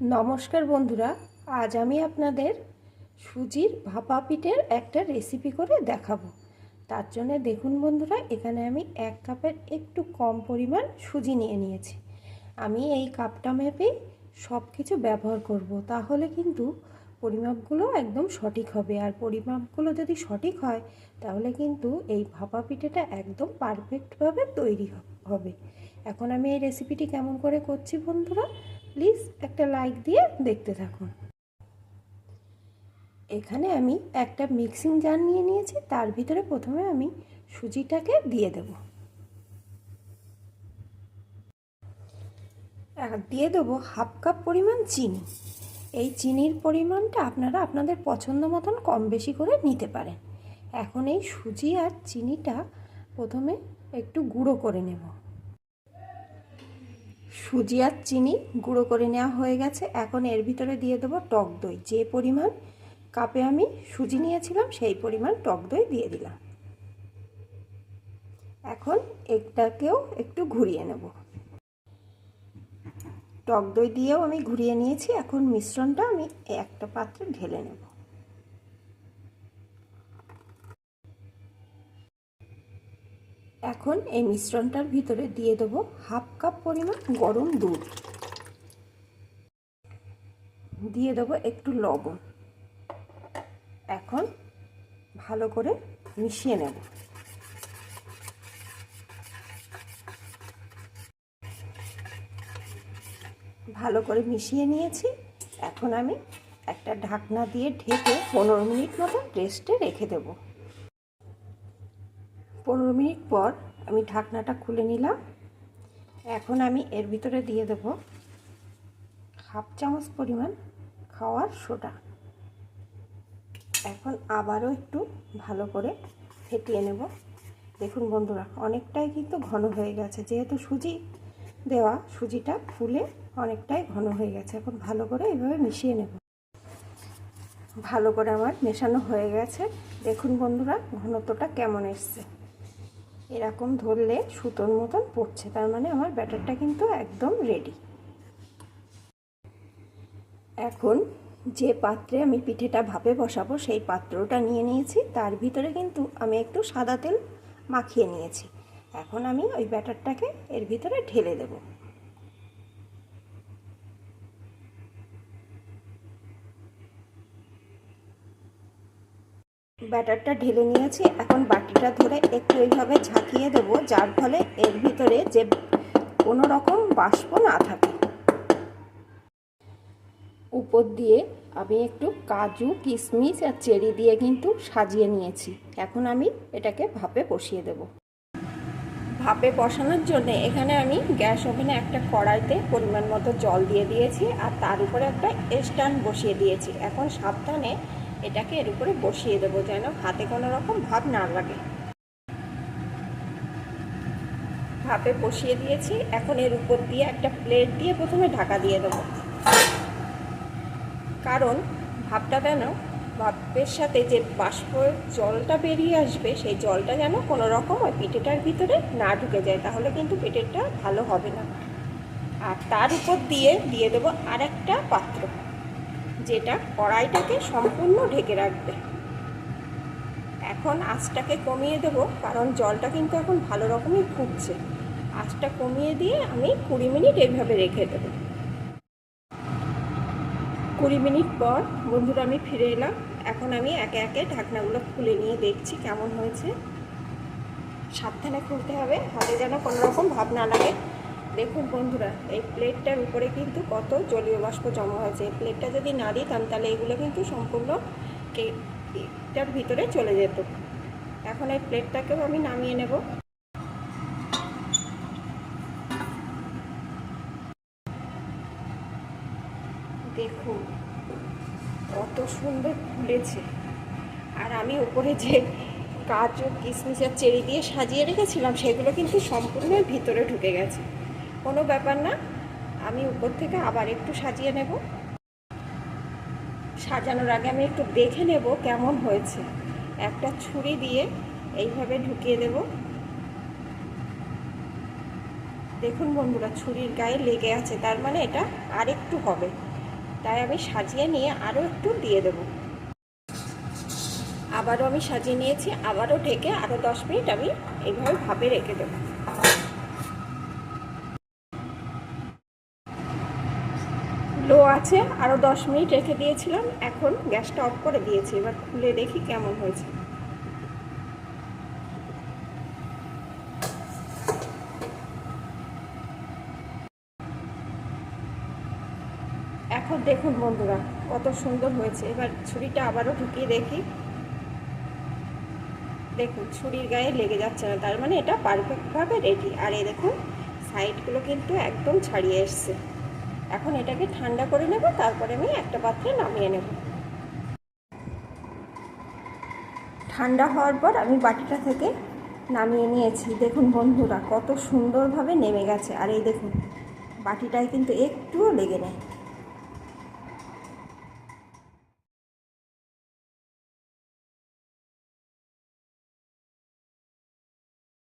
নমস্কার বন্ধুরা, আজ আমি আপনাদের সুজির ভাপা পিঠের একটা রেসিপি করে দেখাবো। তার জন্য দেখুন বন্ধুরা, এখানে আমি এক কাপের একটু কম পরিমাণ সুজি নিয়ে নিয়েছি। আমি এই কাপটা মেপেই সব কিছু ব্যবহার করব, তাহলে কিন্তু পরিমাপগুলো একদম সঠিক হবে। আর পরিমাপগুলো যদি সঠিক হয়, তাহলে কিন্তু এই ভাপা পিঠেটা একদম পারফেক্টভাবে তৈরি হবে। এখন আমি এই রেসিপিটি কেমন করে করছি বন্ধুরা প্লিজ একটা লাইক দিয়ে দেখতে থাকুন। এখানে আমি একটা মিক্সিং জার নিয়ে নিয়েছি, তার ভিতরে প্রথমে আমি সুজিটাকে দিয়ে দেব। দিয়ে দেবো হাফ কাপ পরিমাণ চিনি। এই চিনির পরিমাণটা আপনারা আপনাদের পছন্দ মতন কম বেশি করে নিতে পারেন। এখন এই সুজি আর চিনিটা প্রথমে একটু গুঁড়ো করে নেব। সুজি আর চিনি গুঁড়ো করে নেওয়া হয়ে গেছে। এখন এর ভিতরে দিয়ে দেবো টক দই। যে পরিমাণ কাপে আমি সুজি নিয়েছিলাম, সেই পরিমাণ টক দই দিয়ে দিলাম। এখন একটাকেও একটু ঘুরিয়ে নেব। টক দই দিয়েও আমি ঘুরিয়ে নিয়েছি। এখন মিশ্রণটা আমি একটা পাত্রে ঢেলে নেব। এখন এই মিশ্রণটার ভিতরে দিয়ে দেবো হাফ কাপ পরিমাণ গরম দুধ। দিয়ে দেবো একটু লবণ। এখন ভালো করে মিশিয়ে নেব। ভালো করে মিশিয়ে নিয়েছি। এখন আমি একটা ঢাকনা দিয়ে ঢেকে পনেরো মিনিট মতো রেস্টে রেখে দেব। পনেরো মিনিট পর আমি ঢাকনাটা খুলে নিলাম। এখন আমি এর ভিতরে দিয়ে দেব হাফ চামচ পরিমাণ খাওয়ার সোডা। এখন আবারও একটু ভালো করে ফেটিয়ে নেব। দেখুন বন্ধুরা, অনেকটাই কিন্তু ঘন হয়ে গেছে। যেহেতু সুজি দেওয়া, সুজিটা ফুলে অনেকটাই ঘন হয়ে গেছে। এখন ভালো করে এইভাবে মিশিয়ে নেব। ভালো করে আমার মেশানো হয়ে গেছে। দেখুন বন্ধুরা, ঘনত্বটা কেমন এসছে। এরকম ধরলে সুতোর মতন পড়ছে, তার মানে আমার ব্যাটারটা কিন্তু একদম রেডি এখন যে পাত্রে আমি পিঠেটা ভাপে বসাবো, সেই পাত্রটা নিয়ে নিয়েছি, তার ভিতরে কিন্তু আমি একটু সাদা তেল মাখিয়ে নিয়েছি। এখন আমি ওই ব্যাটারটাকে এর ভিতরে ঢেলে দেব। ব্যাটারটা ঢেলে নিয়েছি। এখন বাটিটা ধরে একটু এইভাবে ঝাঁকিয়ে দেবো, যার ফলে এর ভিতরে যে কোনো রকম বাষ্প না থাকে। উপর দিয়ে আমি একটু কাজু, কিশমিশ আর চেরি দিয়ে কিন্তু সাজিয়ে নিয়েছি। এখন আমি এটাকে ভাপে বসিয়ে দেব। ভাপে বসানোর জন্য এখানে আমি গ্যাস ওভেনে একটা কড়াইতে পরিমাণ মতো জল দিয়ে দিয়েছি আর তার উপরে একটা স্ট্যান্ড বসিয়ে দিয়েছি। এখন সাবধানে এটাকে এর উপরে বসিয়ে দেবো যেন হাতে কোনো রকম ভাব না লাগে। ভাপে বসিয়ে দিয়েছি। এখন এর উপর দিয়ে একটা প্লেট দিয়ে প্রথমে ঢাকা দিয়ে দেবো। কারণ ভাবটা যেন, ভাপের সাথে যে বাষ্প জলটা বেরিয়ে আসবে, সেই জলটা যেন কোনো রকম ওই পিঠেটার ভিতরে না ঢুকে যায়। তাহলে কিন্তু পিঠেটা ভালো হবে না। আর তার উপর দিয়ে দিয়ে দেবো আরেকটা পাত্র। যেটা কড়াইটাকে সম্পূর্ণ ঢেকে রাখবে। এখন আঁচটাকে কমিয়ে দেব, কারণ জলটা কিন্তু এখন ভালো রকমই ফুটছে। আঁচটা কমিয়ে দিয়ে আমি কুড়ি মিনিট এইভাবে রেখে দেবো। কুড়ি মিনিট পর বন্ধুরা আমি ফিরে এলাম। এখন আমি একে একে ঢাকনাগুলো খুলে নিয়ে দেখছি কেমন হয়েছে। সাবধানে খুলতে হবে, হাতে যেন কোনো রকম ভাব না লাগে। দেখুন বন্ধুরা, এই প্লেটটার উপরে কিন্তু কত জলীয় বাষ্প জমা হয়েছে। এই প্লেটটা যদি না দিতাম, তাহলে এগুলো কিন্তু সম্পূর্ণ কেকটার ভিতরে চলে যেত। এখন এই প্লেটটাকেও আমি নামিয়ে নেব। দেখুন, কত সুন্দর ফুলেছে। আর আমি উপরে যে কাজু কিশমিশ চেরি দিয়ে সাজিয়ে রেখেছিলাম, সেগুলো কিন্তু সম্পূর্ণ ভিতরে ঢুকে গেছে। কোনো ব্যাপার না। আমি উপর থেকে আবার একটু সাজিয়ে নেব। সাজানোর আগে আমি একটু দেখে নেব কেমন হয়েছে। একটা ছুরি দিয়ে এইভাবে ঢুকিয়ে দেব। দেখুন বন্ধুরা, ছুরির গায়ে লেগে আছে, তার মানে এটা আরেকটু হবে। তাই আমি সাজিয়ে নিয়ে আরও একটু দিয়ে দেবো। আবারও আমি সাজিয়ে নিয়েছি, আবারও ঢেকে আরও দশ মিনিট আমি এইভাবে ভাবে রেখে দেবো। লো আছে আরও দশ মিনিট রেখে দিয়েছিলাম, এখন গ্যাসটা অফ করে দিয়েছি, এবার খুলে দেখি কেমন হয়েছে। এখন দেখুন বন্ধুরা, কত সুন্দর হয়েছে, এবার ছুরিটা আবারও ঢুকিয়ে দেখি। দেখুন, ছুরির গায়ে লেগে যাচ্ছে না, তার মানে এটা পারফেক্টভাবে রেডি আর এই দেখুন সাইডগুলো কিন্তু একদম ছাড়িয়ে এসছে। এখন এটাকে ঠান্ডা করে নেব, তারপরে আমি একটা পাত্রে নামিয়ে নেব। ঠান্ডা হওয়ার পর আমি বাটিটা থেকে নামিয়ে নিয়েছি। দেখুন বন্ধুরা, কত সুন্দরভাবে নেমে গেছে। আর এই দেখুন, বাটিটায় কিন্তু একটুও লেগে নেয়